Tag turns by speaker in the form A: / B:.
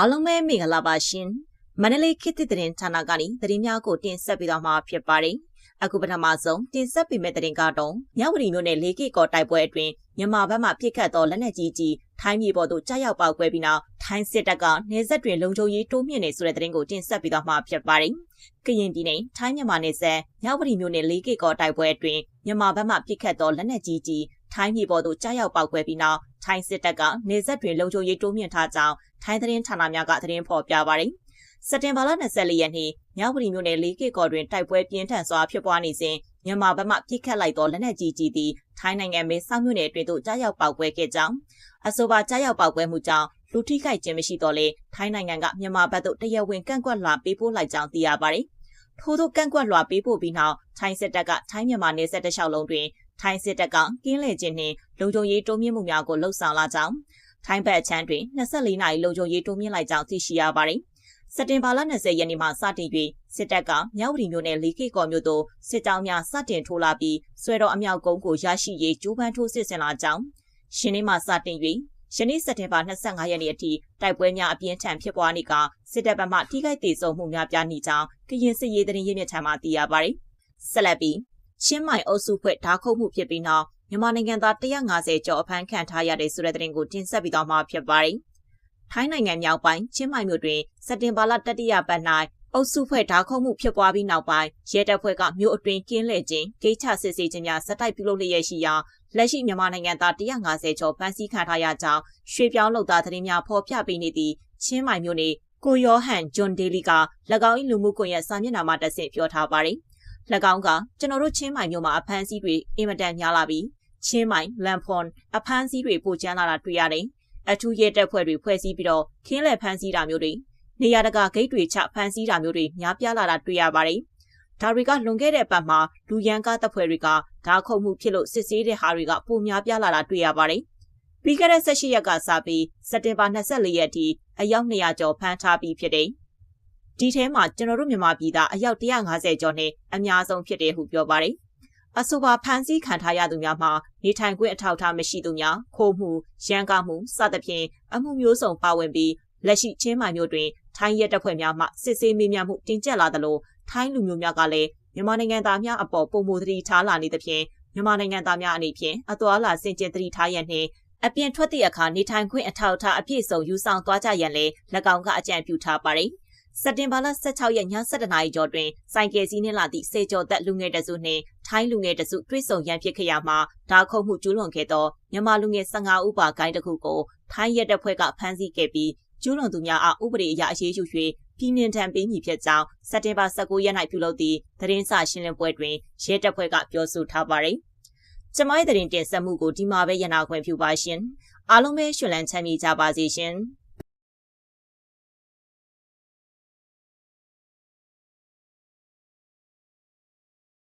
A: အားလုံးပဲမင်္ဂလာပါရှင်မန္တလေးခေတ်သစ်သတင်းဌာနကနေသတင်းများကိုတင်ဆက်ပေးသွားမှာဖြစ်ပါတယ်အခုပထမဆုံးတင်ဆက်ပေးမယ့်သတင်းကတော့မြဝတီမြို့နယ်လေးကေကော်တိုက်ပွဲအတွင်းမြန်မာဘက်မှပြစ်ခတ်သောလက်နက်ကြီးကြီးထိုင်းမြေပေါ်သို့ကြားရောက်ပေါက်ကွဲပြီးနောက်ထိုင်းစစ်တပ်ကနေဆက်တွင်လုံခြုံရေးတိုးမြင့်နေဆိုတဲ့သတင်းကိုတင်ဆက်ပေးသွားမှာဖြစ်ပါတယ်ကရင်ပြည်နယ်ထိုင်းမြန်မာနယ်စပ်မြဝတီမြို့နယ်လေးကေကော်တိုက်ပွဲအတွင်းမြန်မာဘက်မှပြစ်ခတ်သောလက်နက်ကြီးကြီး ထိုင်းမြေပေါ်သို့ကြားရောက်ပေါက်ကွဲပြီးနောက်ထိုင်းစစ်တပ်ကနေဆက်တွင်လုံခြုံရေးတိုးမြင့်ထားကြောင်းထိုင်းသတင်းဌာနများကသတင်းဖော်ပြပါတယ်။စက်တင်ဘာလ24ရက်နေ့မြဝတီမြို့နယ်လေးကေကော်တွင်တိုက်ပွဲပြင်းထန်စွာဖြစ်ပွားနေစဉ်မြန်မာဘက်မှပြစ်ခတ်လိုက်သောလက်နက်ကြီးကြီးသည်ထိုင်းနိုင်ငံမဲဆောက်မြို့နယ်အတွင်းသို့ကြားရောက်ပေါက်ကွဲခဲ့ကြောင်းအဆိုပါကြားရောက်ပေါက်ကွဲမှုကြောင့်လူထိခိုက်ခြင်းမရှိတော့လေထိုင်းနိုင်ငံကမြန်မာဘက်သို့တရားဝင်ကန့်ကွက်လွှာပေးပို့လိုက်ကြောင်းသိရပါတယ်။ထို့သောကန့်ကွက်လွှာပေးပို့ပြီးနောက်ထိုင်းစစ်တပ်ကထိုင်းမြန်မာနယ်စပ်တစ်လျှောက်လုံးတွင် ထိုင်းစစ်တပ်ကကင်းလေခြင်းနှင့်လုံခြုံရေးတိုးမြင့်မှုများကိုလှုံ့ဆော်လာကြောင်းထိုင်းဘက်အချမ်းတွင်24နာရီလုံခြုံရေးတိုးမြင့်လိုက်ကြောင်းသိရှိရပါတယ်။စက်တင်ဘာလ20ရက်နေ့မှစတင်၍စစ်တပ်ကမြောက်ဝတီမြို့နယ်လီကေကော်မြို့သို့စစ်တောင်းများစတင်ထိုးလာပြီးဆွဲတော်အမြောက်ကုန်းကိုရရှိရေးကြိုးပမ်းထိုးစစ်ဆင်လာကြောင်းရှင်းနေ့မှစတင်၍ယနေ့စက်တင်ဘာ25ရက်နေ့အထိတိုက်ပွဲများအပြင်းထန်ဖြစ်ပွားနေကစစ်တပ်ဘက်မှထိခိုက်ဒေဆုံးမှုများပြားနေကြောင်းကရင်စစ်ရေးသတင်းရင်းမြစ်ထံမှသိရပါတယ်။ဆက်လက်ပြီး ချင်းမိုင်အုပ်စုဖွဲ့ဓာခုတ်မှုဖြစ်ပြီးနောက်မြန်မာနိုင်ငံသား150ကျော်အဖမ်းခံထားရတဲ့ဆိုတဲ့သတင်းကိုတင်ဆက်ပြီးတော့မှဖြစ်ပါတယ်။ထိုင်းနိုင်ငံမြောက်ပိုင်းချင်းမိုင်မြို့တွင်စက်တင်ဘာလတတိယပတ်၌အုပ်စုဖွဲ့ဓာခုံမှုဖြစ်ပွားပြီးနောက်ပိုင်းရဲတပ်ဖွဲ့ကမြို့အတွင်းကင်းလှည့်ခြင်းဂိတ်ချစစ်ဆေးခြင်းများဇက်တိုက်ပြုလုပ်လျက်ရှိရာလက်ရှိမြန်မာနိုင်ငံသား150ကျော်ဖမ်းဆီးခံထားရကြောင်းရွှေပြောင်းလုပ်သားသတင်းများဖော်ပြပေးနေသည့်ချင်းမိုင်မြို့နယ်ကိုယောဟန်ဂျွန်ဒေလီက၎င်း၏လူမှုကွန်ရက်စာမျက်နှာမှာတက်ဆင့်ပြောထားပါတယ်။၎ င်းကကျွန်တော်တို့ချင်းမိုင်မြို့မှာအဖမ်းဆီးတွေအင်မတန်များလာပြီးချင်းမိုင်လန်ဖွန်အဖမ်းဆီးတွေပိုကျန်းလာတာတွေ့ရတယ်။အထူးရဲတပ်ဖွဲ့တွေဖွဲ့စည်းပြီးတော့ခင်းလည်ဖမ်းဆီးတာမျိုးတွေနေရာတကာဂိတ်တွေချဖမ်းဆီးတာမျိုးတွေများပြားလာတာတွေ့ရပါတယ်။ဒါတွေကလွန်ခဲ့တဲ့ပတ်မှာလူရန်ကားတပ်ဖွဲ့တွေကဓာခုံမှုဖြစ်လို့စစ်ဆေးတဲ့ဟာတွေကပိုများပြားလာတာတွေ့ရပါတယ်။ပြီးခဲ့တဲ့18ရက်ကစပြီးစက်တင်ဘာ24ရက်ထိအယောက်200ကျော်ဖမ်းထားပြီးဖြစ်တယ်။ ဒီထဲမှာကျွန်တော်တို့မြန်မာပြည်သားအယောက်150ကျော်နဲ့အများဆုံးဖြစ်တယ်ဟုပြောပါတယ်။အဆိုပါဖမ်းဆီးခံထားရသူများမှာနေထိုင်ခွင့်အထောက်အထားမရှိသူများခိုးမှုရန်ကောက်မှုစသဖြင့်အမှုမျိုးစုံပါဝင်ပြီးလက်ရှိချင်းမိုင်မျိုးတွင်ထိုင်းရဲတပ်ဖွဲ့များမှစစ်ဆေးမေးမြန်းမှုတင်ကျပ်လာသလိုထိုင်းလူမျိုးများကလည်းမြန်မာနိုင်ငံသားများအပေါ်ပုံမှုသတိထားလာနေသဖြင့်မြန်မာနိုင်ငံသားများအနေဖြင့်အသွာလာစင်ကြင်သတိထားရန်နှင့်အပြင်ထွက်သည့်အခါနေထိုင်ခွင့်အထောက်အထားအပြည့်စုံယူဆောင်သွားကြရန်လည်း၎င်းကအကြံပြုထားပါတယ်။ စက်တင်ဘာလ16ရက်ည7:00နာရီကျော်တွင်စိုင်ကယ်စီးနှင်းလာသည့်စေကျော်သက်လူငယ်တစုနှင့်ထိုင်းလူငယ်တစုတွေ့ဆုံရန်ဖြစ်ခဲ့ရမှာဓာခုံမှုကျူးလွန်ခဲ့သောမြန်မာလူငယ်15ဦးပါဂိုင်းတစ်ခုကိုထိုင်းရဲတပ်ဖွဲ့ကဖမ်းဆီးခဲ့ပြီးကျူးလွန်သူများအားဥပဒေအရအရေးယူ၍ပြည်နှင်ထံပေးမည်ဖြစ်ကြောင်းစက်တင်ဘာ19ရက်၌ပြုလုပ်သည့်သတင်းစာရှင်းလင်းပွဲတွင်ရဲတပ်ဖွဲ့ကပြောဆိုထားပါသည်။ကျမရဲ့သတင်းတင်ဆက်မှုကိုဒီမှာပဲရနာခွင့်ပြုပါရှင်။အားလုံးပဲရှင်လန်းချမ်းမြေ့ကြပါစေရှင်။